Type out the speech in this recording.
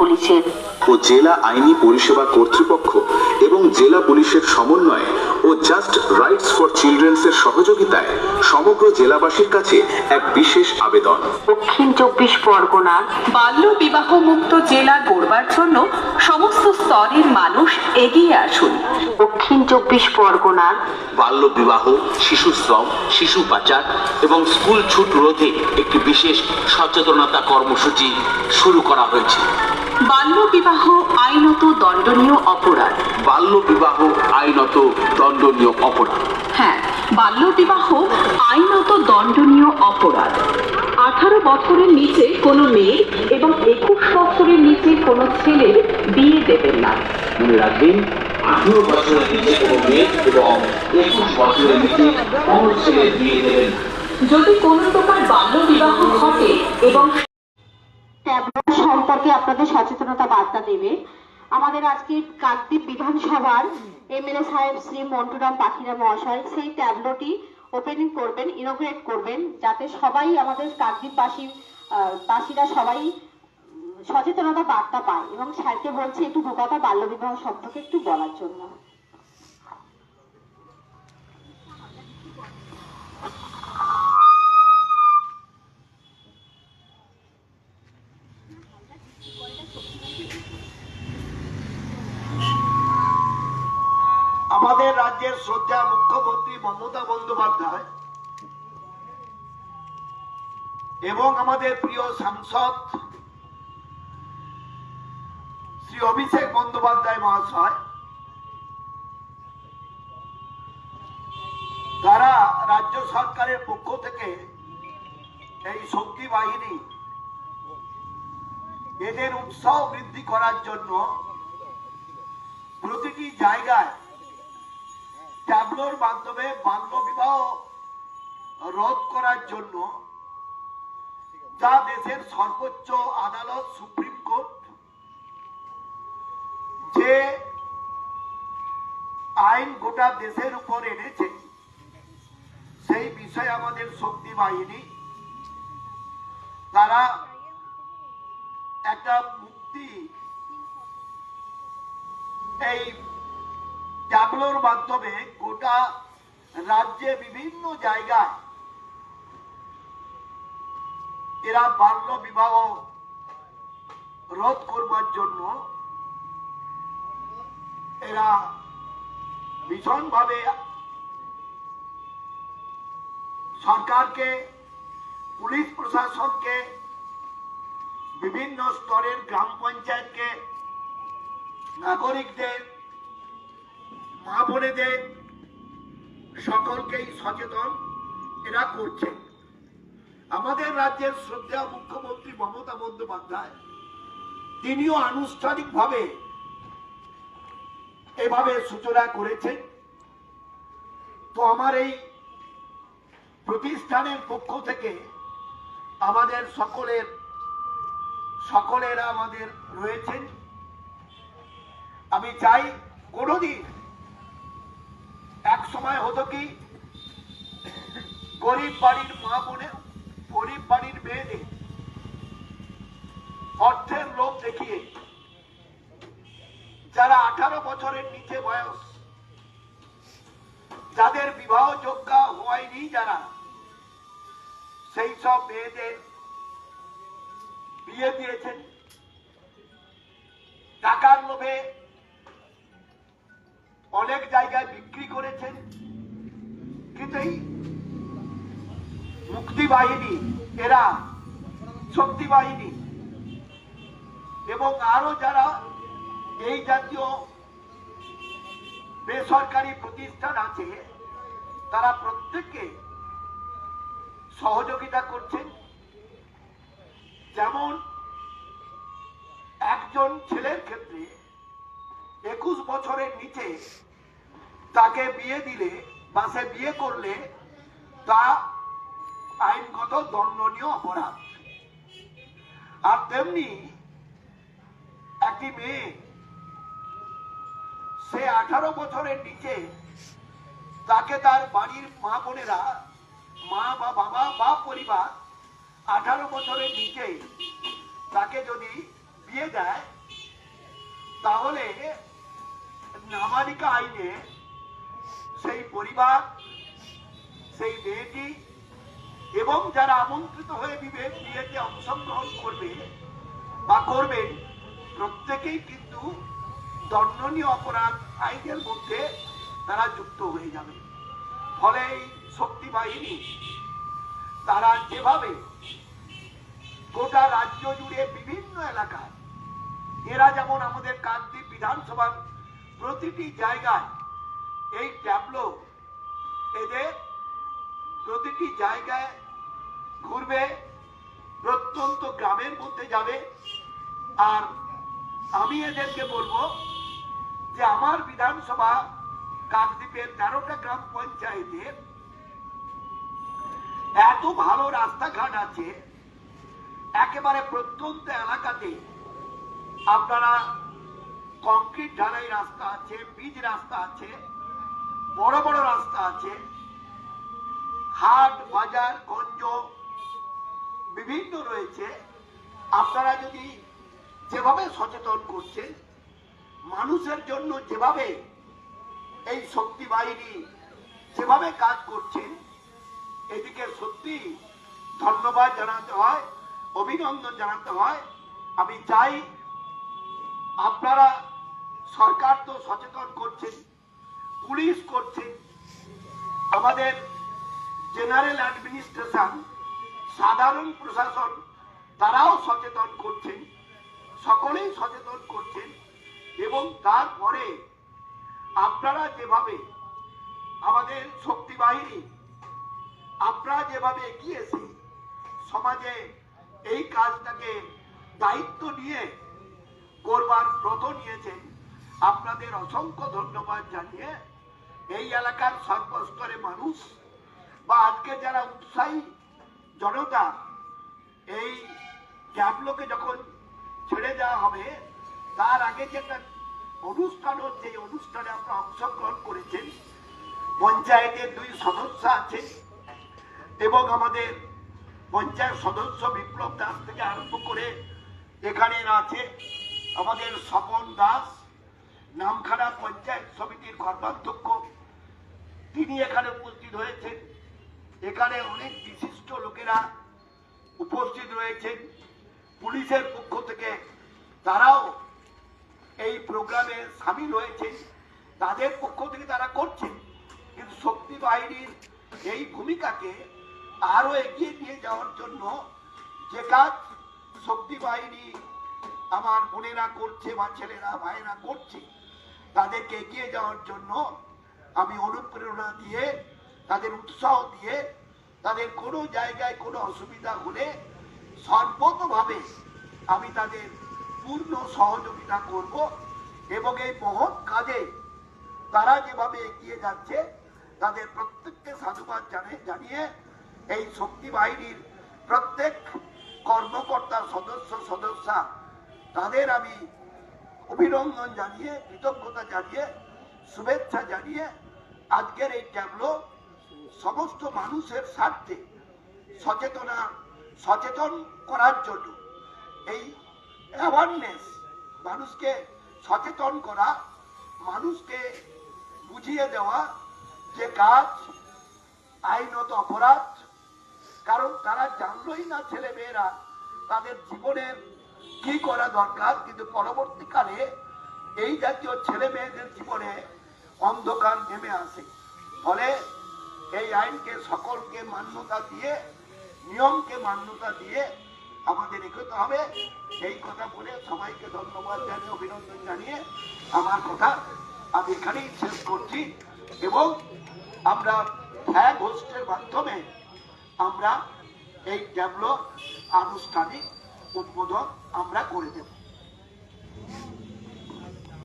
পুলিশের ও জেলা আইনি পরিষেবা কর্তৃপক্ষ এবং জেলা পুলিশের সমন্বয়ে ও জাস্ট রাইটস ফর চিলড্রেন্স এর সহযোগিতায় সমগ্র জেলাবাসীর কাছে এক বিশেষ আবেদন। দক্ষিণ চব্বিশ পরগনার বাল্য বিবাহ মুক্ত জেলা গড়বার জন্য সমস্ত স্তরের মানুষ এগিয়ে আসুন। দক্ষিণ চব্বিশ পরগনার বাল্য বিবাহ শিশু শ্রম শিশু পাচার এবং স্কুল ছুট রোধে একটি বিশেষ সচেতনতা কর্মসূচি শুরু করা হয়েছে। বাল্য বিবাহ আইনত দণ্ডনীয় অপরাধ। বাল্য বিবাহ আইনত দণ্ডনীয় অপরাধ। হ্যাঁ বাল্য বিবাহ আইনত দণ্ডনীয় অপরাধ। আঠারো বছরের নিচে কোনো মেয়ে এবং একুশ বছরের নিচে কোনো ছেলের বিয়ে দেবেন না। মনে রাখবেন আঠেরো বছরের নিচে কোনো মেয়ে এবং একুশ বছরের নিচে কোনো ছেলে বিয়ে দেবেন যদি কোনো প্রকার বাল্য বিবাহ ঘটে এবং ট্যাবলেট সম্পর্কে আপনাদের সচেতনতা বার্তা দেবে। আমাদের আজকে কাকদ্বীপ বিধানসভার এমএলএ সাহেব শ্রী মন্টুরাম পাখিরা মহাশয় সেই ট্যাবলোটি ওপেনিং করবেন ইনোগ্রেট করবেন, যাতে সবাই আমাদের কাকদ্বীপবাসী বাসীরা সবাই সচেতনতা বার্তা পায়। এবং স্যারকে বলছি একটু দু কথা বাল্যবিবাহ সম্পর্কে একটু বলার জন্য। আমাদের রাজ্যের শ্রদ্ধা মুখ্যমন্ত্রী মমতা বন্দ্যোপাধ্যায় এবং আমাদের প্রিয় সাংসদ শ্রী অভিষেক বন্দ্যোপাধ্যায় মহাশয়, তারা রাজ্য সরকারের পক্ষ থেকে এই শক্তি বাহিনী এদের উৎসাহ বৃদ্ধি করার জন্য প্রতিটি জায়গায় ট্যাবলোর মাধ্যমে বাল্য বিবাহ রোধ করার জন্য যা দেশের সর্বোচ্চ আদালত, সুপ্রিম কোর্ট, যে আইন গোটা দেশের উপর এনেছে, সেই বিষয়ে আমাদের শক্তি বাহিনী, তারা একটা মুক্তি এই ট্যাবলোর মাধ্যমে গোটা রাজ্যে বিভিন্ন জায়গায় এরা বাল্য বিবাহ রোধ করবার জন্য এরা ভীষণভাবে সরকারকে, পুলিশ প্রশাসনকে, বিভিন্ন স্তরের গ্রাম পঞ্চায়েতকে, নাগরিকদের মা বোনেদের সকলকেই সচেতন এরা করছে। আমাদের রাজ্যের শ্রদ্ধা মুখ্যমন্ত্রী মমতা বন্দ্যোপাধ্যায়, তিনিও আনুষ্ঠানিকভাবে এভাবে সূচনা করেছেন। তো আমার এই প্রতিষ্ঠানের পক্ষ থেকে আমাদের সকলের, সকলেরা আমাদের রয়েছেন। আমি চাই কোনোদিন সময় হতো কি? গরিব বাড়ির মা বোনে, গরিব বাড়ির মেয়েদের অর্থের লোভ দেখিয়ে যারা আঠারো বছরের নিচে বয়স, যাদের বিবাহ যোগ্য হয়নি যারা, সেই সব মেয়েদের বিয়ে দিয়েছেন। টাকার লোভে অনেক জায়গায় বিক্রি করেছেন। কিন্তু এই মুক্তি বাহিনী এরা শক্তি বাহিনী এবং আরও যারা এই জাতীয় বেসরকারি প্রতিষ্ঠান আছে, তারা প্রত্যেককে সহযোগিতা করছেন। যেমন একজন ছেলের ক্ষেত্রে একুশ বছরের নিচে তাকে বিয়ে দিলে বা সে বিয়ে করলে তা আইনগত দণ্ডনীয় অপরাধ। আর তেমনি একটি মেয়ে, সে আঠারো বছরের নিচে তাকে তার বাড়ির মা বোনেরা, মা বা বাবা বা পরিবার আঠারো বছরের নিচে তাকে যদি বিয়ে দেয়, তাহলে নাবালিকা আইনে সেই পরিবার, সেই মেয়েটি এবং যারা আমন্ত্রিত হয়ে বিবে বিয়েতে অংশগ্রহণ করবে বা করবেন, প্রত্যেকেই কিন্তু দণ্ডনীয় অপরাধ আইনের মধ্যে তারা যুক্ত হয়ে যাবে। ফলে এই শক্তি বাহিনী তারা যেভাবে গোটা রাজ্য জুড়ে বিভিন্ন এলাকায়, এরা যেমন আমাদের কাকদ্বীপ বিধানসভার প্রতিটি জায়গায় এই ট্যাবলো এদের প্রতিটি জায়গায় ঘুরবে, প্রত্যন্ত গ্রামের মধ্যে যাবে। আর আমি এদেরকে বলব যে আমার বিধানসভা কাকদ্বীপের তেরোটা গ্রাম পঞ্চায়েতের এত ভালো রাস্তাঘাট আছে, একেবারে প্রত্যন্ত এলাকাতে আপনারা কংক্রিট ঢালাই রাস্তা আছে পিচ রাস্তা আছে, বড় বড় রাস্তা আছে, হাট, বাজার, গঞ্জ বিভিন্ন রয়েছে। আপনারা যদি যেভাবে সচেতন করছেন, মানুষের জন্য যেভাবে এই শক্তি বাহিনী যেভাবে কাজ করছেন, এদিকে সত্যি ধন্যবাদ জানাতে হয়, অভিনন্দন জানাতে হয়। আমি চাই আপনারা সরকার তো সচেতন করছেন পুলিশ করছে। আমাদের জেনারেল অ্যাডমিনিস্ট্রেশন, সাধারণ প্রশাসন, তারাও সচেতন করছেন সকলেই সচেতন করছেন এবং তারপরে আপনারা যেভাবে আমাদের শক্তি বাহিনী আপনারা যেভাবে এগিয়েছে, সমাজে এই কাজটাকে দায়িত্ব নিয়ে করবার ব্রত নিয়েছেন আপনাদের অসংখ্য ধন্যবাদ জানিয়ে এই এলাকার সর্বস্তরে মানুষ বা আজকে যারা উৎসাহী জনতা এই ট্যাবলোকে যখন ছেড়ে দেওয়া হবে, তার আগে যে একটা অনুষ্ঠান হচ্ছে, এই অনুষ্ঠানে আপনারা অংশগ্রহণ করেছেন পঞ্চায়েতের দুই সদস্য আছেন এবং আমাদের পঞ্চায়েত সদস্য বিপ্লব দাস থেকে আরম্ভ করে এখানে আছে আমাদের স্বপন দাস নামখানা পঞ্চায়েত সমিতির কর্মাধ্যক্ষ তিনি এখানে উপস্থিত হয়েছেন। এখানে অনেক বিশিষ্ট লোকেরা উপস্থিত রয়েছেন। পুলিশের পক্ষ থেকে তারাও এই প্রোগ্রামে সামিল হয়েছেন। তাদের পক্ষ থেকে তারা করছেন। কিন্তু শক্তি বাহিনীর এই ভূমিকাকে আরও এগিয়ে নিয়ে যাওয়ার জন্য যে কাজ শক্তি বাহিনী আমার বোনেরা করছে বা ছেলেরা, ভাইয়েরা করছে তাদেরকে এগিয়ে যাওয়ার জন্য আমি অনুপ্রেরণা দিয়ে, তাদের উৎসাহ দিয়ে, তাদের কোনো জায়গায় কোনো অসুবিধা হলে সর্বতভাবে আমি তাদের পূর্ণ সহযোগিতা করব এবং এই মহৎ কাজে তারা যেভাবে এগিয়ে যাচ্ছে, তাদের প্রত্যেককে সাধুবাদ জানে, জানিয়ে এই শক্তি বাহিনীর প্রত্যেক কর্মকর্তা, সদস্য, সদস্যা, তাদের আমি অভিনন্দন জানিয়ে, কৃতজ্ঞতা জানিয়ে, শুভেচ্ছা জানিয়ে আজকের এই ট্যাবলো সমস্ত মানুষের স্বার্থে সচেতনা, সচেতন করার জন্য এই অ্যাওয়ারনেস মানুষকে সচেতন করা, মানুষকে বুঝিয়ে দেওয়া যে কাজ আইনত অপরাধ। কারণ তারা জানলোই না ছেলে মেয়েরা তাদের জীবনের কি করা দরকার? কিন্তু পরবর্তীকালে এই জাতীয় ছেলে মেয়েদের জীবনে অন্ধকার নেমে আসে। ফলে এই আইনকে, সকলকে মান্যতা দিয়ে, নিয়মকে মান্যতা দিয়ে আমাদের এগোতে হবে। এই কথা বলে সবাইকে ধন্যবাদ জানিয়ে, অভিনন্দন জানিয়ে আমার কথা আমি এখানেই শেষ করছি। এবং আমরা ফ্ল্যাগ হোস্টের মাধ্যমে আমরা এই ট্যাবলো আনুষ্ঠানিক উদ্বোধন আমরা করে দেব।